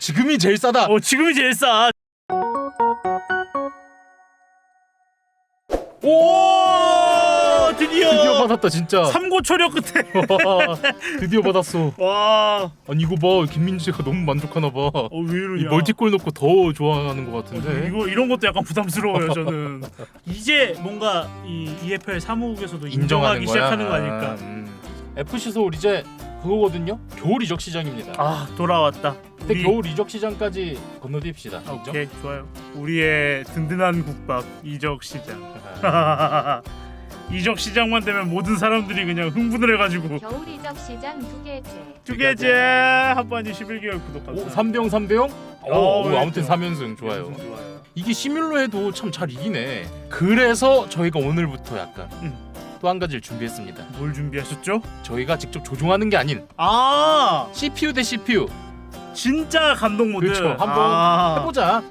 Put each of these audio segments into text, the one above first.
지금이 제일 싸다. 어 지금이 제일 싸. 오 드디어, 드디어 받았다 진짜. 삼고 초력 끝에. 와, 드디어 받았어. 와. 아니 이거 봐 김민지가 너무 만족하나 봐. 어 왜 이러냐. 이 멀티골 넣고 더 좋아하는 것 어, 같은데. 이거 이런 것도 약간 부담스러워요 저는. 이제 뭔가 이 EFL 사무국에서도 인정하기 시작하는 거 아닐까. 음. FC 서울 이제 그거거든요. 겨울 이적 시장입니다. 아 돌아왔다. 근데 우리- 겨울 이적 시장까지 건너뛰읍시다. 아, 인정? 오케이 좋아요. 우리의 든든한 국밥 이적 시장. 아, 이적 시장만 되면 모든 사람들이 그냥 흥분을 해가지고 겨울 이적 시장 두 개째. 두 개째 한반이 11개월 구독 오, 감사합니다. 3대 0 3대 0? 어, 오, 네, 아무튼 좋아. 3연승 좋아요. 좋아요. 이게 시뮬로 해도 참 잘 이기네. 그래서 저희가 오늘부터 약간 음. 또 한 가지를 준비했습니다. 뭘 준비하셨죠? 저희가 직접 조종하는 게 아닌 아 CPU 대 CPU 진짜 감동 모드. 그렇죠. 한번 아. 해보자.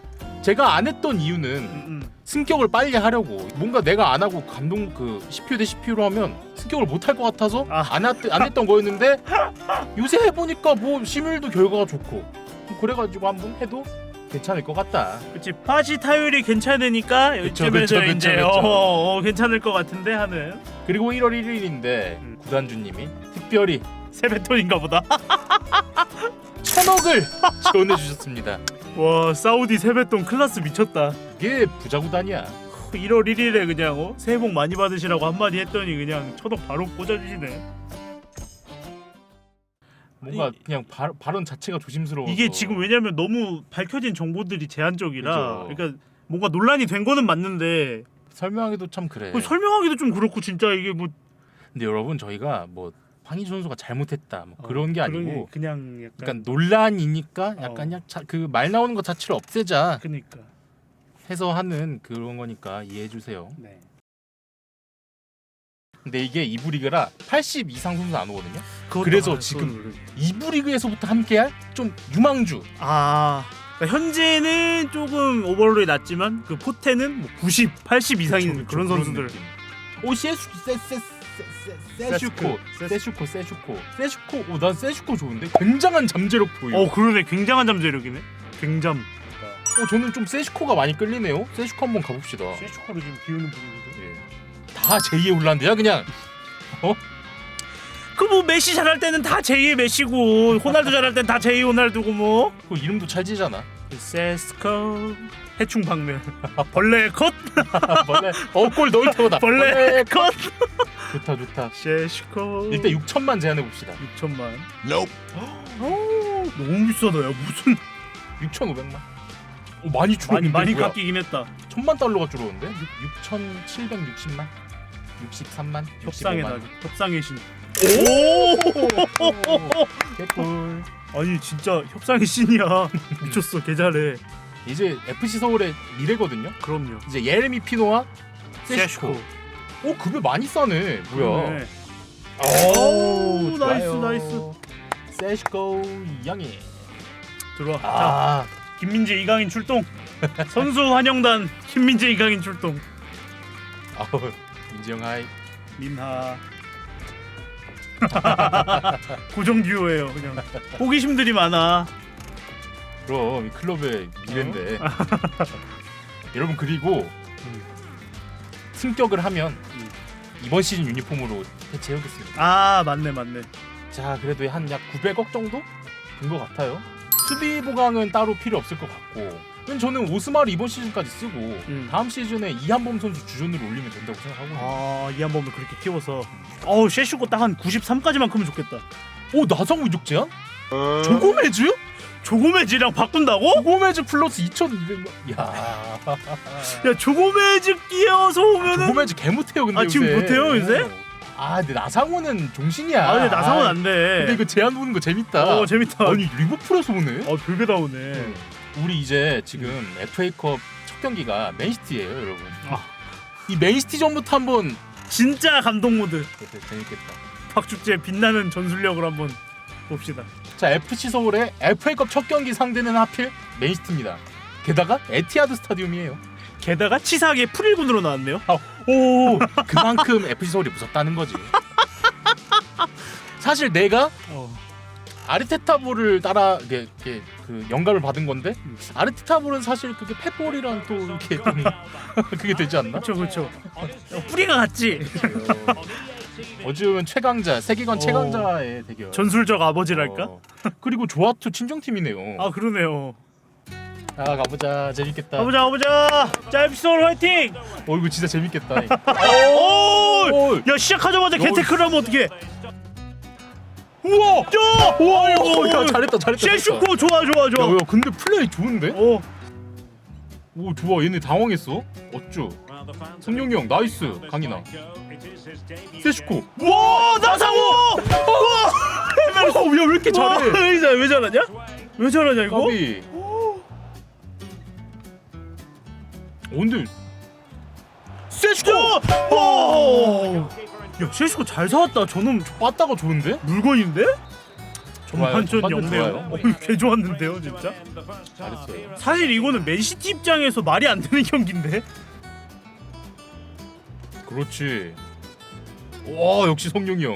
제가 안 했던 이유는 음, 음. 승격을 빨리 하려고 뭔가 내가 안 하고 감동 그 CPU 대 CPU로 하면 승격을 못 할 것 같아서 아. 안, 했, 안 했던 거였는데 요새 해보니까 뭐 시뮬도 결과가 좋고 그래가지고 한번 해도 괜찮을 것 같다. 그치 파시 타율이 괜찮으니까 그쵸, 이쯤에서 그쵸, 그쵸, 이제 그쵸. 어, 어, 괜찮을 것 같은데 하는 그리고 1월 1일인데 음. 구단주님이 특별히 세배톤인가 보다. 천억을 지원해 주셨습니다. 와 사우디 세배돈 클라스 미쳤다. 이게 부자 구단이야. 1월 1일에 그냥 어? 새해 복 많이 받으시라고 한마디 했더니 그냥 천억 바로 꽂아주시네. 뭔가 이- 그냥 발, 발언 자체가 조심스러워. 이게 지금 왜냐면 너무 밝혀진 정보들이 제한적이라 그죠. 그러니까 뭔가 논란이 된 거는 맞는데 설명하기도 참 그래. 설명하기도 좀 그렇고 진짜 이게 뭐 근데 여러분 저희가 뭐 황희 선수가 잘못했다 뭐 어, 그런 게 아니고 그냥 약간 그러니까 논란이니까 어. 약간 그 말 나오는 것 자체를 없애자 그니까 해서 하는 그런 거니까 이해해 주세요. 네. 근데 이게 이부 리그라 80 이상 선수 안 오거든요. 그것도 그래서 알아, 지금 그건 모르겠네. 이부 리그에서부터 함께할 좀 유망주. 아 그러니까 현재는 조금 오버롤이 낮지만 그 포텐은 뭐 90, 80 이상인 그런 선수들 느낌. 오 세슈 세세 세슈코. 세슈코 세슈코 세슈코 오난 세슈코 좋은데 굉장한 잠재력 보여. 어 그러네 굉장한 잠재력이네 굉잠 어, 저는 좀 세슈코가 많이 끌리네요. 세슈코 한번 가봅시다. 세슈커를 지금 비우는 분위기죠 예. 다 제2의 홀란드야 그냥. 그 뭐 메시 잘할 때는 다 제2의 메시고 호날두 잘할 때는 다 제2 호날두고 뭐 그 이름도 찰지잖아. 세스코 해충 박멸 벌레 컷 벌레. 어골 넣을 때마다 벌레 컷 좋다 좋다. 세스코 일단 6천만 제안해 봅시다. 6천만 오 너무 비싸다 야 무슨 6,500만. 오, 많이 줄었는데 많이 많이 뭐야? 깎이긴 했다 천만 달러가 줄었는데? 6,760만? 63만? 협상의 65만. 날 협상의 신 오! 개꿀. 아니 진짜 협상의 신이야 미쳤어 개 잘해 이제 FC 서울의 미래거든요. 그럼요 이제 예레미 피노와. 세슈코 오 급여 많이 싸네. 뭐야? 그러네. 오, 나이스, 좋아요. 나이스. 세슈코 양이. 들어와 자 아, 김민재 이강인 출동 선수 환영단 김민재 이강인 출동 아우 민지영 하이. 민하 고정 듀오예요 그냥 호기심들이 많아 그럼 이 클럽의 미래인데. 어? 여러분 그리고 승격을 하면 음. 이번 시즌 유니폼으로 해체해오겠습니다. 아 맞네 맞네 자 그래도 한 약 900억 정도 된 것 같아요. 수비 보강은 따로 필요 없을 것 같고. 저는 오스마를 이번 시즌까지 쓰고 음. 다음 시즌에 이한범 선수 주전으로 올리면 된다고 생각하거든요. 아 이한범을 그렇게 키워서 어우 셰슈고 딱 한 93까지만 크면 좋겠다 오 나상호 이적 제한? 조고메즈? 조고메즈랑 바꾼다고? 조고메즈 플러스 2,200만. 야. 야 조고메즈 끼어서 오면은 조고메즈 개 못해요 근데 아, 지금 요새. 못해요, 요새? 어. 아 근데 나상호는 종신이야. 아 근데 나상은 아, 안 돼 근데 이거 제안 보는 거 재밌다. 어 재밌다 아니 리버풀에서 보네. 어 별게 나오네 우리 이제 지금 FA컵 첫 경기가 맨시티예요, 여러분. 아. 이 맨시티 전부터 한번 진짜 감동 모드 재밌겠다. 박축재 빛나는 전술력을 한번 봅시다 자, FC 서울의 FA컵 첫 경기 상대는 하필 맨시티입니다. 게다가 에티하드 스타디움이에요. 게다가 치사하게 풀일군으로 나왔네요 오, 그만큼 FC 서울이 무섭다는 거지. 사실 내가 어. 아르테타볼을 따라 이게, 이게 그 영감을 받은 건데 음. 아르테타볼은 사실 그게 펫볼이랑 또 이렇게 좀 그게 되지 않나? 그렇죠 그렇죠. 어, 뿌리가 같지. 어지우면 최강자 세계관 어. 최강자의 대결. 전술적 아버지랄까? 어. 그리고 조아투 친정팀이네요. 아 그러네요. 아 가보자 재밌겠다. 가보자 가보자. 자 에피소드 화이팅. 어 이거 진짜 재밌겠다. 오. 오, 야 시작하자마자 오. 개테크를 하면 어떡해? 우와, 야! 우와, 이거 야 잘했다 잘했다. 셰슈코 좋아 좋아 좋아. 야, 야 근데 플레이 좋은데? 오. 오 좋아 얘네 당황했어. 어쭈. 성룡이 형 나이스 강인아. 세슈코. 와 나상호. 어, 야 왜 이렇게 잘해? 왜, 잘- 왜 잘하냐? 왜 잘하냐 이거? 까비. 어, 근데 세슈코. 와. 야 셰슈코 잘 사왔다. 저놈 빠따가 좋은데? 물건인데? 좋아요. 전반전 전반전 영네요. 어, 개 좋았는데요 진짜. 잘했어요. 사실 이거는 맨시티 입장에서 말이 안 되는 경기인데. 그렇지. 와 역시 성룡이 형.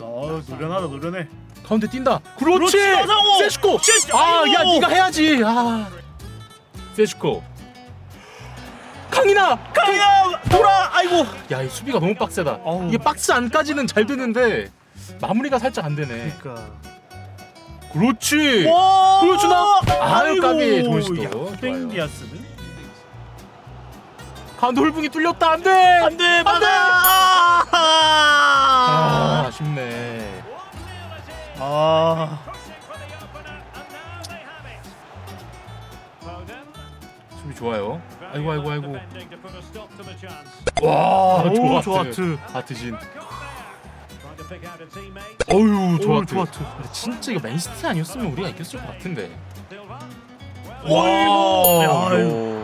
아 노련하다 노련해. 가운데 뛴다. 그렇지. 나상호. 세슈코. 셰슈. 아, 아이고. 야, 네가 해야지. 아. 세슈코. 강인아. 강이야 돌아. 아이고. 야, 이 수비가 너무 빡세다. 어우. 이게 박스 안까지는 잘 되는데 마무리가 살짝 안 되네. 그러니까. 그렇지. 와. 보여주나? 아유. 까비. 좋은 시도. 야, 좋아요. 팽디아스는 가운데 홀붕이 뚫렸다. 안 돼. 안돼 아이고 아이고 아이고. 와, 와, 오, 좋아. 조아트. 하트진. 어유, 좋아. 오, 조아트. 근데 진짜 이거 맨시티 아니었으면 우리가 이겼을 것 같은데. 어이구. 야, 이거.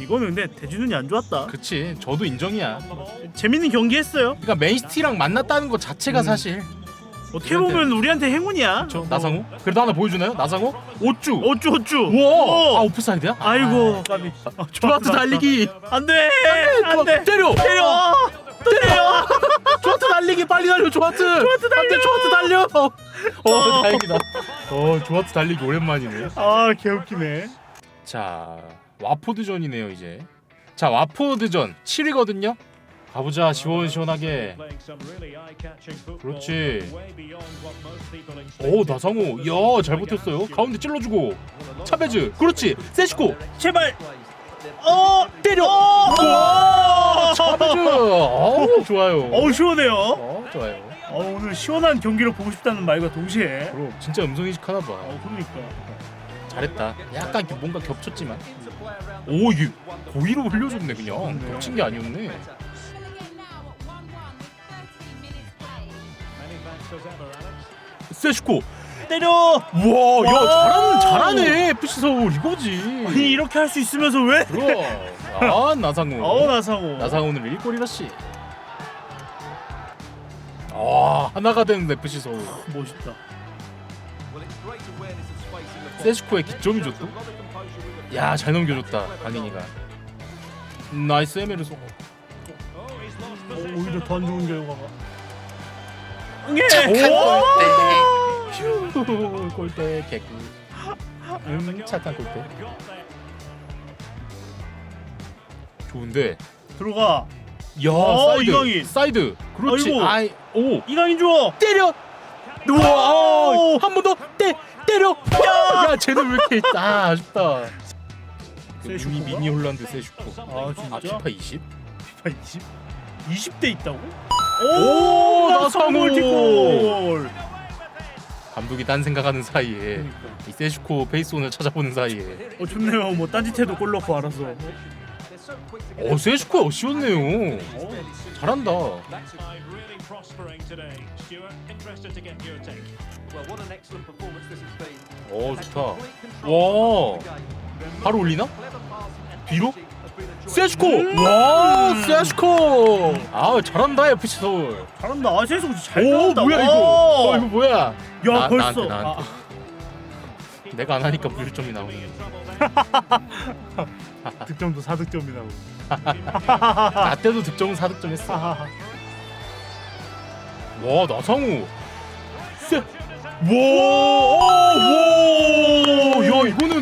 이거는 근데 대준훈이 안 좋았다. 그치. 저도 인정이야. 재밌는 경기 했어요. 그러니까 맨시티랑 만났다는 것 자체가 음. 사실. 어떻게 보면 우리한테 행운이야. 저 나상호? 그래도 하나 보여주나요? 나상호? 오쭈. 어쭈 어쭈. 우와. 아 오. 오프사이드야? 아이고. 아, 조아트 달리기. 안돼. 안돼. 때려. 때려. 또 때려. 조아트 달리기 빨리 달려 조아트. 조아트 달려. 안돼 조아트 달려. 어 다행이다. 어 조아트 달리기 오랜만이네. 아 개웃기네. 자 와포드전이네요 이제. 자 와포드전 7위거든요. 가보자 시원시원하게. 그렇지. 오 나상호. 야잘 버텼어요. 가운데 찔러주고. 차베즈. 그렇지. 세시코. 제발. 어 때려. 와 차베즈. 어우 좋아요. 어우 시원해요. 어 좋아요. 어, 오늘 시원한 경기를 보고 싶다는 말과 동시에. 그럼 진짜 음성 인식하나 봐. 어 그러니까. 잘했다. 약간 뭔가 겹쳤지만. 오 이게 고의로 흘려줬네 그냥. 네. 겹친 게 아니었네. 세슈코. 때려. 야 와우. 잘하는 잘하네 FC 서울 이거지. 아니 이렇게 할 수 있으면서 왜? 그럼. 아 나상호. 어 나상호. 나상호는 일골이라씨. 아 하나가 되는 FC 서울. 멋있다. 세슈코의 기점이 좋다. 야 잘 넘겨줬다 강인이가. 나이스 에메르소. 어, 오히려 더 안 좋은 결과가. 예. 휴, 골대 개구. 음 착한 골대. 좋은데. 들어가. 야 어, 사이드. 이강인. 사이드. 그렇지. 아이고. 아이 오 이강인 줘. 때려. 우와 한 번 더 때 때려. 야, 야 쟤는 왜 이렇게 아 아쉽다. 그 미니 세슈코가? 미니 홀란드 세슈코. 아 진짜? 아 피파 20? 피파 20? 20대 있다고? 오, 나상호. 골. 감독이 딴 생각하는 사이에 그러니까. 이 세슈코 페이스온을 찾아보는 사이에 어 좋네요. 뭐 딴짓해도 골 넣고 알아서. 어 세슈코 아쉬웠네요. 잘한다. 어 좋다. 와 바로 올리나? 뒤로? 세슈코! 음. 와 세슈코! 아 잘한다 FC 서울. 잘한다. 아 세수 잘오 나왔다. 뭐야 와. 이거? 어 이거 뭐야? 야 나- 벌써. 나한테, 나한테. 내가 안 하니까 무실점이 나오네. 아, 득점도 4득점이 나고. 나 때도 득점은 4득점 했어. 와 나상우 와, 야 이거는, 야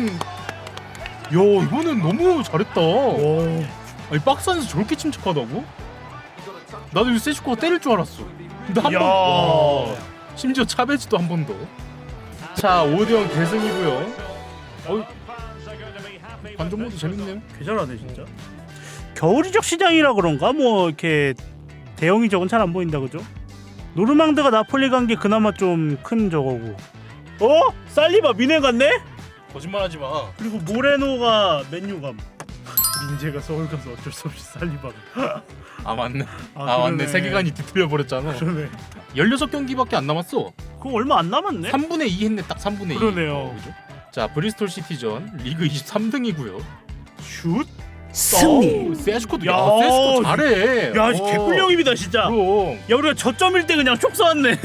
이거는 너무 잘했다. 아니 박스 안에서 저렇게 침착하다고? 나도 이 세슈코가 때릴 줄 알았어. 근데 한 야. 번, 와, 심지어 차베지도 한 번 더. 자, 5대0 대승이고요. 어, 반전 모드 재밌네요. 개 잘하네 진짜. 겨울이적 시장이라 그런가? 뭐 이렇게 대형 이 적은 잘 안 보인다 그죠? 노르망드가 나폴리 간 게 그나마 좀 큰 저거고. 어? 살리바 미네 갔네? 거짓말하지 마. 그리고 모레노가 맨유 감. 민재가 서울 가서 어쩔 수 없이 살리바가. 아 맞네. 아, 아, 맞네. 세계관이 뒤틀려 버렸잖아. 그러네. 16경기밖에 안 남았어. 그거 얼마 안 남았네. 3분의 2 했네. 딱 3분의 2. 그러네요. 어, 그죠? 자, 브리스톨 시티전 리그 23등이고요. 슛. 승리. 세슈코도 야, 야, 세슈코 잘해. 야, 어, 개꿀형입니다 진짜. 그럼 야 우리가 저점일 때 그냥 쪽 쏘았네.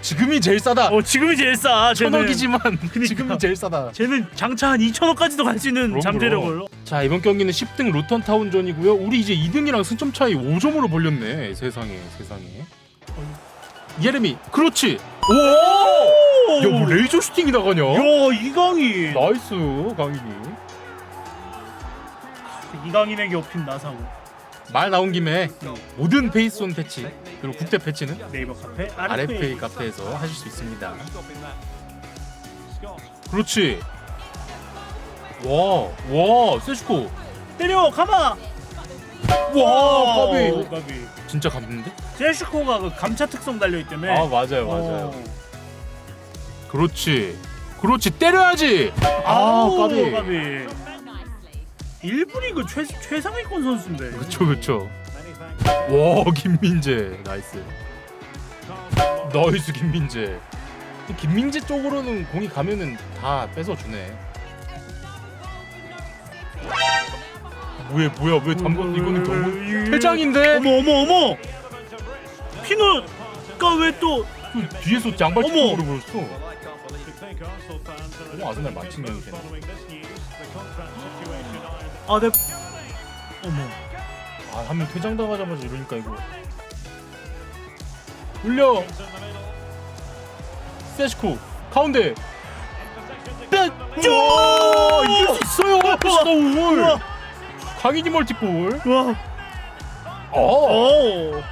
지금이 제일 싸다. 어 지금이 제일 싸. 쟤는. 천억이지만 그니까. 지금이 제일 싸다. 쟤는 장차 한 2천억까지도 갈 수 있는 그럼, 잠재력을. 자 이번 경기는 10등 루턴 타운전이고요. 우리 이제 2등이랑 승점 차이 5점으로 벌렸네. 세상에 세상에. 예레미 그렇지. 오! 야뭐 레이저 슈팅이 나가냐? 야 이강인. 나이스 강인이. 이강인에게 업힌 나상우. 말 나온 김에 모든 페이스온 패치 그리고 국대 패치는 네이버 카페 RFA 카페에서 하실 수 있습니다. 그렇지. 와, 와, 세슈코. 때려 가마. 와, 까비. 까비. 진짜 갔는데? 제슈코가 그 감차 특성 달려 있기 때문에. 아, 맞아요, 맞아요. 어. 그렇지. 그렇지. 때려야지. 아, 아우, 까비. 까비. 일부 리그 최 최상위권 선수인데. 그렇죠, 그렇죠. 와, 김민재. 나이스. 나이스 김민재. 김민재 쪽으로는 공이 가면은 다 뺏어 주네. 뭐야, 뭐야, 왜 담궈? 이거는 너무 퇴장인데. 어머 어머 어머. 피노가 왜 또? 그 뒤에서 양발 어머. 찍고 버렸어. 너무 아스날 만칭형이 되네. 아, 내. 어머. 아, 한 명 퇴장 당하자마자 이러니까 이거. 올려. 세시코 가운데. 떼. 야, 이길 수 있어요. 서울. 우와. 강인이 멀티골. 와. 어. 오.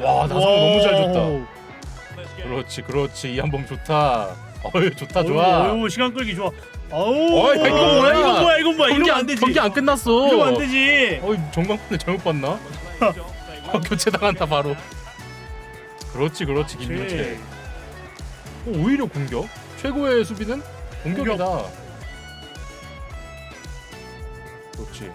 와, 나성 너무 잘 줬다. 오. 그렇지, 그렇지. 이 한번 좋다. 어이, 좋다, 좋아. 어이구, 시간 끌기 좋아. 어우. 어이, 야, 이거 뭐야? 이건 뭐야? 이건 뭐야? 경기 이러면 안, 안 되지. 경기 안 끝났어. 이러면 안 되지. 어이 전광판에 잘못 봤나? 어, 교체 당한다 바로. 그렇지 그렇지 김민재. 어, 오히려 공격. 최고의 수비는 공격이다. 그렇지.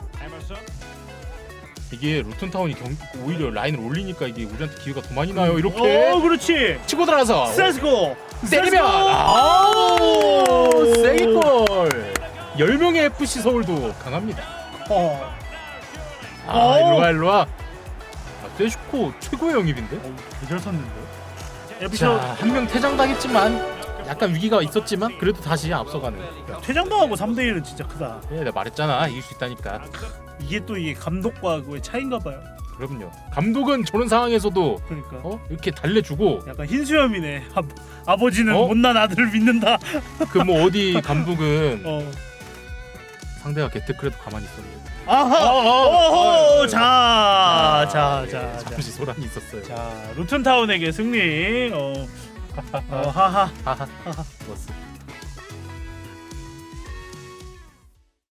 이게 루튼 타운이 경, 오히려 라인을 올리니까 이게 우리한테 기회가 더 많이 나요. 이렇게 어, 그렇지. 치고 들어가서 세스고. 때리면 아우 세이골. 10명의 FC 서울도 강합니다. 어. 아 어. 일로 와 일로 와. 아, 세슈코 최고의 영입인데? 대절 샀는데. 자, 에피소드 한명 퇴장당했지만 약간 위기가 있었지만 그래도 다시 앞서가는. 퇴장당하고 3대 1은 진짜 크다. 예, 내가 말했잖아. 이길 수 있다니까. 이게 또 이게 감독과 그의 차인가 봐요. 그럼요. 감독은 저런 상황에서도 그러니까. 어? 이렇게 달래주고 약간 흰수염이네. 아, 아버지는 어? 못난 아들을 믿는다. 그 뭐 어디 감독은 어. 상대가 개특그래도 가만히 있었는데. 아하. 어허. 자, 자, 예, 자, 자. 잠시 소란이 있었어요. 자, 루튼 타운에게 승리. 어. 어, 하하. 하하. 좋았어.